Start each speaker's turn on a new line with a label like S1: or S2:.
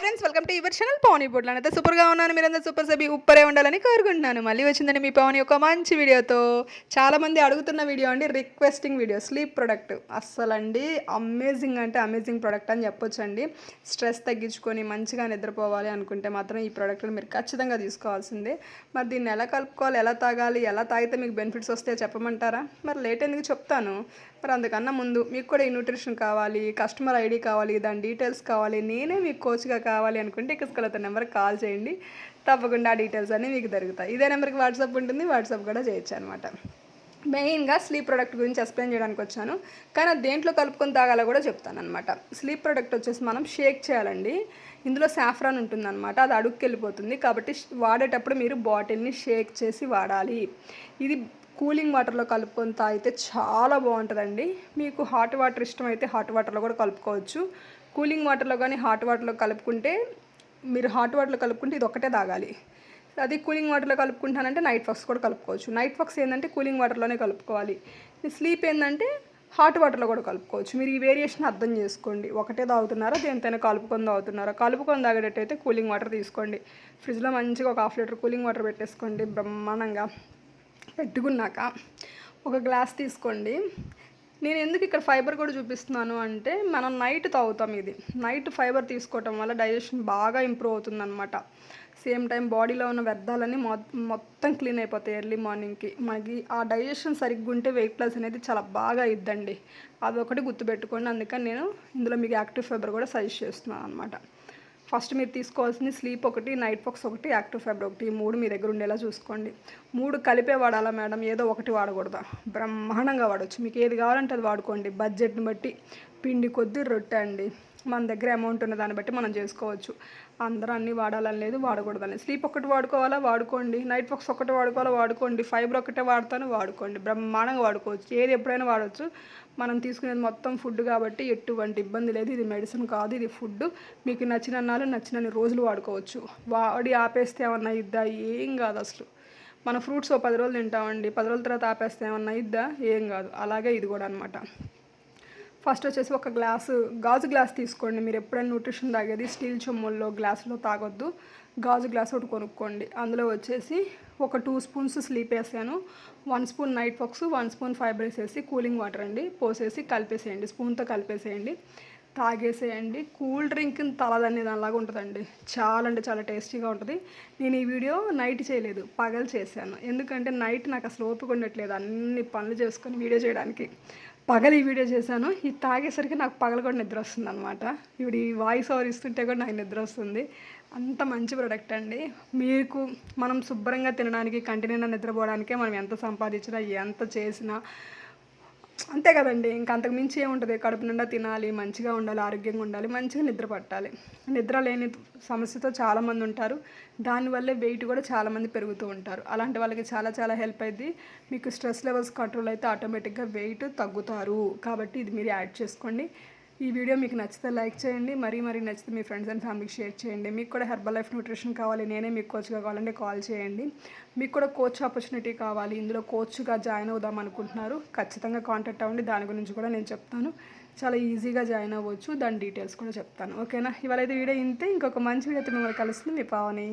S1: Friends welcome to your channel Pawan ఇప్పుడు అయితే సూపర్గా ఉన్నాను మీరందరూ సూపర్ సభి ఉప్పరే ఉండాలని కోరుకుంటున్నాను. మళ్ళీ వచ్చిందండి మీ పవన్ ఒక మంచి వీడియోతో. చాలామంది అడుగుతున్న వీడియో అండి రిక్వెస్టింగ్ వీడియో స్లీప్ ప్రొడక్ట్ అస్సలండి అమేజింగ్ అంటే అమేజింగ్ ప్రొడక్ట్ అని చెప్పొచ్చండి. స్ట్రెస్ తగ్గించుకొని మంచిగా నిద్రపోవాలి అనుకుంటే మాత్రం ఈ ప్రోడక్ట్ని మీరు ఖచ్చితంగా తీసుకోవాల్సిందే. మరి దీన్ని ఎలా కలుపుకోవాలి ఎలా తాగాలి ఎలా తాగితే మీకు బెనిఫిట్స్ వస్తాయో చెప్పమంటారా? మరి లేట్ ఎందుకు చెప్తాను? మరి అందుకన్నా ముందు మీకు కూడా ఈ న్యూట్రిషన్ కావాలి కస్టమర్ ఐడి కావాలి దాని డీటెయిల్స్ కావాలి. నేనే మీకు కోచ్గా కావాలి అనుకుంటే ఇక నెంబర్కి కాల్ చేయండి. తప్పకుండా ఆ డీటెయిల్స్ అన్నీ మీకు దొరుకుతాయి. ఇదే నెంబర్కి వాట్సాప్ ఉంటుంది. వాట్సాప్ కూడా చేయొచ్చు అనమాట మెయిన్గా స్లీప్ ప్రొడక్ట్ గురించి ఎక్స్ప్లెయిన్ చేయడానికి వచ్చాను. కానీ దేంట్లో కలుపుకొని తాగాలో కూడా చెప్తాను అనమాట స్లీప్ ప్రొడక్ట్ వచ్చేసి మనం షేక్ చేయాలండి. ఇందులో సాఫ్రాన్ ఉంటుందన్నమాట. అది అడుగుకి వెళ్ళిపోతుంది. కాబట్టి వాడేటప్పుడు మీరు బాటిల్ని షేక్ చేసి వాడాలి. ఇది కూలింగ్ వాటర్లో కలుపుకొని తాగితే చాలా బాగుంటుందండి. మీకు హాట్ వాటర్ ఇష్టమైతే హాట్ వాటర్లో కూడా కలుపుకోవచ్చు. కూలింగ్ వాటర్లో కానీ హాట్ వాటర్లో కలుపుకుంటే మీరు హాట్ వాటర్లో కలుపుకుంటే ఇది ఒక్కటే తాగాలి. అది కూలింగ్ వాటర్లో కలుపుకుంటానంటే నైట్ ఫక్స్ కూడా కలుపుకోవచ్చు. నైట్ ఫక్స్ ఏంటంటే కూలింగ్ వాటర్లోనే కలుపుకోవాలి. స్లీప్ ఏంటంటే హాట్ వాటర్లో కూడా కలుపుకోవచ్చు. మీరు ఈ వేరియేషన్ అర్థం చేసుకోండి. ఒకటే తాగుతున్నారా దేనితోనే కలుపుకొని తాగుతున్నారా? కలుపుకొని తాగేటట్టయితే కూలింగ్ వాటర్ తీసుకోండి. ఫ్రిడ్జ్లో మంచిగా ఒక హాఫ్ లీటర్ కూలింగ్ వాటర్ పెట్టేసుకోండి బ్రహ్మాండంగా. పెట్టుకున్నాక ఒక గ్లాస్ తీసుకోండి. నేను ఎందుకు ఇక్కడ ఫైబర్ కూడా చూపిస్తున్నాను అంటే మనం నైట్ తాగుతాం ఇది. నైట్ ఫైబర్ తీసుకోవటం వల్ల డైజెషన్ బాగా ఇంప్రూవ్ అవుతుందన్నమాట. సేమ్ టైం బాడీలో ఉన్న వ్యర్థాలన్నీ మొత్తం క్లీన్ అయిపోతాయి ఎర్లీ మార్నింగ్కి. మనకి ఆ డైజెషన్ సరిగ్గా ఉంటే వెయిట్ లాస్ అనేది చాలా బాగా ఇద్దండి అదొకటి గుర్తుపెట్టుకోండి. అందుకని నేను ఇందులో మీకు యాక్టివ్ ఫైబర్ కూడా సజెస్ట్ చేస్తున్నాను అనమాట ఫస్ట్ మీరు తీసుకోవాల్సింది స్లీప్ ఒకటి నైట్ ఫాక్స్ ఒకటి యాక్టివ్ ఫైబర్ ఒకటి. మూడు మీ దగ్గర ఉండేలా చూసుకోండి. మూడు కలిపే వాడాలా మేడం? ఏదో ఒకటి వాడకూడదా? బ్రహ్మాండంగా వాడచ్చు. మీకు ఏది కావాలంటే అది వాడుకోండి. బడ్జెట్ని బట్టి పిండి కొద్ది రొట్టె అండి మన దగ్గర అమౌంట్ ఉన్న దాన్ని బట్టి మనం చేసుకోవచ్చు. అందరూ అన్నీ వాడాలని లేదు వాడకూడదని స్లీప్ ఒకటి వాడుకోవాలా? వాడుకోండి. నైట్ బాక్స్ ఒకటి వాడుకోవాలా? వాడుకోండి. ఫైబర్ ఒకటే వాడతాను వాడుకోండి. బ్రహ్మాండంగా వాడుకోవచ్చు. ఏది ఎప్పుడైనా వాడవచ్చు మనం తీసుకునేది మొత్తం ఫుడ్ కాబట్టి ఎటువంటి ఇబ్బంది లేదు. ఇది మెడిసిన్ కాదు ఇది ఫుడ్ మీకు నచ్చిన అన్నాలు నచ్చినన్ని రోజులు వాడుకోవచ్చు. వాడి ఆపేస్తే ఏమన్నా ఇద్దా ఏం కాదు అసలు. మన ఫ్రూట్స్ ఓ పది రోజులు తింటామండి. పది రోజుల తర్వాత ఆపేస్తే ఏమన్నా ఇద్దా ఏం కాదు. అలాగే ఇది కూడా అనమాట ఫస్ట్ వచ్చేసి ఒక గ్లాసు గాజు గ్లాస్ తీసుకోండి. మీరు ఎప్పుడైనా న్యూట్రిషన్ తాగేది స్టీల్ చెమ్ముల్లో గ్లాసులో తాగొద్దు. గాజు గ్లాస్ ఒకటి కొనుక్కోండి. అందులో వచ్చేసి ఒక టూ స్పూన్స్ స్లీప్ వేసాను. One spoon night fox one spoon fibre వేసేసి కూలింగ్ వాటర్ అండి. పోసేసి కలిపేసేయండి. స్పూన్తో కలిపేసేయండి. తాగేసేయండి. కూల్ డ్రింక్ తలదనే దానిలాగా ఉంటుందండి. చాలా అంటే చాలా టేస్టీగా ఉంటుంది. నేను ఈ వీడియో నైట్ చేయలేదు పగలు చేశాను. ఎందుకంటే నైట్ నాకు అసలు ఓపిక ఉండట్లేదు అన్ని పనులు చేసుకొని వీడియో చేయడానికి. పగలు ఈ వీడియో చేశాను. ఇది తాగేసరికి నాకు పగలు కూడా నిద్ర వస్తుంది అనమాట ఇప్పుడు ఈ వాయిస్ ఓవర్ ఇస్తుంటే కూడా నాకు నిద్ర వస్తుంది. అంత మంచి ప్రోడక్ట్ అండి. మీకు మనం శుభ్రంగా తినడానికి కంటిన్యూగా నిద్రపోవడానికే మనం ఎంత సంపాదించినా ఎంత చేసినా అంతే కదండి. ఇంకా అంతకు మించి ఏముంటుంది. కడుపు నిండా తినాలి మంచిగా ఉండాలి ఆరోగ్యంగా ఉండాలి మంచిగా నిద్ర పట్టాలి. నిద్ర లేని సమస్యతో చాలామంది ఉంటారు. దానివల్లే వెయిట్ కూడా చాలామంది పెరుగుతూ ఉంటారు. అలాంటి వాళ్ళకి చాలా చాలా హెల్ప్ అయింది మీకు స్ట్రెస్ లెవెల్స్ కంట్రోల్ అయితే ఆటోమేటిక్గా వెయిట్ తగ్గుతారు. కాబట్టి ఇది మీరు యాడ్ చేసుకోండి. ఈ వీడియో మీకు నచ్చితే లైక్ చేయండి మరీ మరీ నచ్చితే మీ ఫ్రెండ్స్ అండ్ ఫ్యామిలీకి షేర్ చేయండి. మీకు కూడా హెర్బల్ లైఫ్ న్యూట్రిషన్ కావాలి నేనే మీకు కోచ్గా కావాలంటే కాల్ చేయండి. మీకు కూడా కోచ్ ఆపర్చునిటీ కావాలి ఇందులో కోచ్గా జాయిన్ అవుదాం అనుకుంటున్నారు. ఖచ్చితంగా కాంటాక్ట్ అవ్వండి దాని గురించి కూడా నేను చెప్తాను. చాలా ఈజీగా జాయిన్ అవ్వచ్చు దాని డీటెయిల్స్ కూడా చెప్తాను. ఓకేనా? ఇవాళ అయితే వీడియో ఇంతే ఇంకొక మంచి వీడియో మిమ్మల్ని కలుస్తుంది మీ పావని.